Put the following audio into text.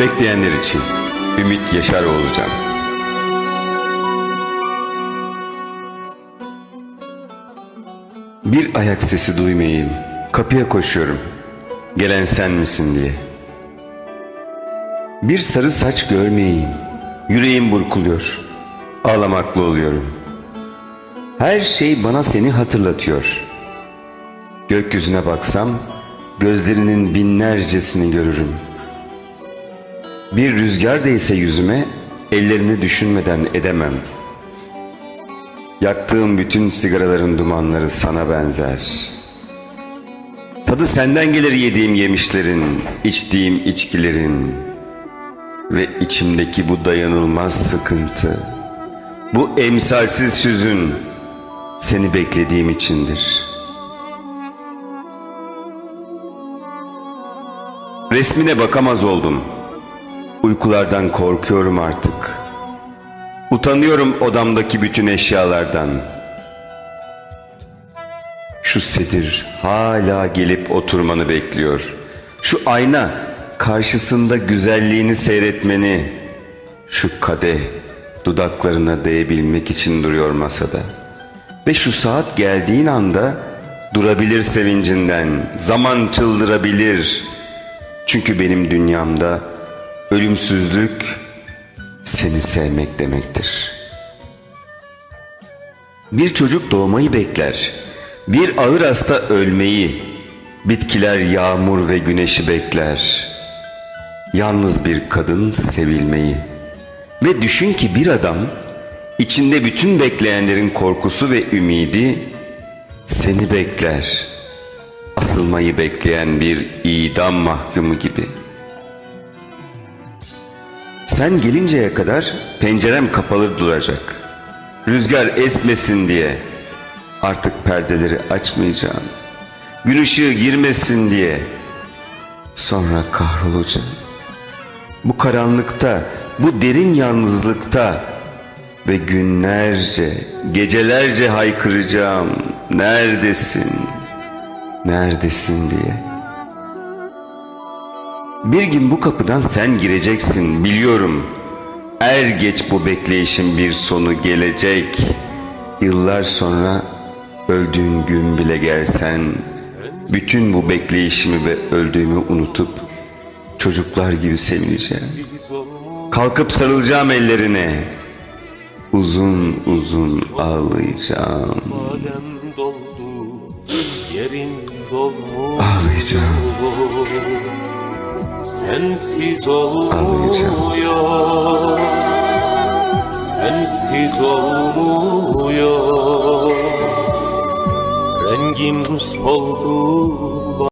Bekleyenler için Ümit Yaşar olacağım. Bir ayak sesi duymayayım. Kapıya koşuyorum. Gelen sen misin diye. Bir sarı saç görmeyeyim. Yüreğim burkuluyor. Ağlamaklı oluyorum. Her şey bana seni hatırlatıyor. Gökyüzüne baksam gözlerinin binlercesini görürüm. Bir rüzgar değse yüzüme ellerini düşünmeden edemem. Yaktığım bütün sigaraların dumanları sana benzer. Tadı senden gelir yediğim yemişlerin, içtiğim içkilerin ve içimdeki bu dayanılmaz sıkıntı, bu emsalsiz hüzün seni beklediğim içindir. Resmine bakamaz oldum. Uykulardan korkuyorum artık. Utanıyorum odamdaki bütün eşyalardan. Şu sedir hala gelip oturmanı bekliyor. Şu ayna karşısında güzelliğini seyretmeni. Şu kadeh dudaklarına değebilmek için duruyor masada. Ve şu saat geldiğin anda durabilir sevincinden. Zaman çıldırabilir. Çünkü benim dünyamda ölümsüzlük seni sevmek demektir. Bir çocuk doğmayı bekler. Bir ağır hasta ölmeyi. Bitkiler yağmur ve güneşi bekler. Yalnız bir kadın sevilmeyi. Ve düşün ki bir adam içinde bütün bekleyenlerin korkusu ve ümidi seni bekler. Asılmayı bekleyen bir idam mahkumu gibi.'' Sen gelinceye kadar pencerem kapalı duracak. Rüzgar esmesin diye artık perdeleri açmayacağım. Gün ışığı girmesin diye sonra kahrolacağım. Bu karanlıkta, bu derin yalnızlıkta ve günlerce, gecelerce haykıracağım. Neredesin? Neredesin diye. Bir gün bu kapıdan sen gireceksin biliyorum. Er geç bu bekleyişin bir sonu gelecek. Yıllar sonra öldüğün gün bile gelsen bütün bu bekleyişimi ve öldüğümü unutup çocuklar gibi sevineceğim. Kalkıp sarılacağım ellerine. Uzun uzun ağlayacağım. Doldu yerin dolmuş Ağlayacağım. Sensiz olmuyor. Sensiz olmuyor. Rengim soldu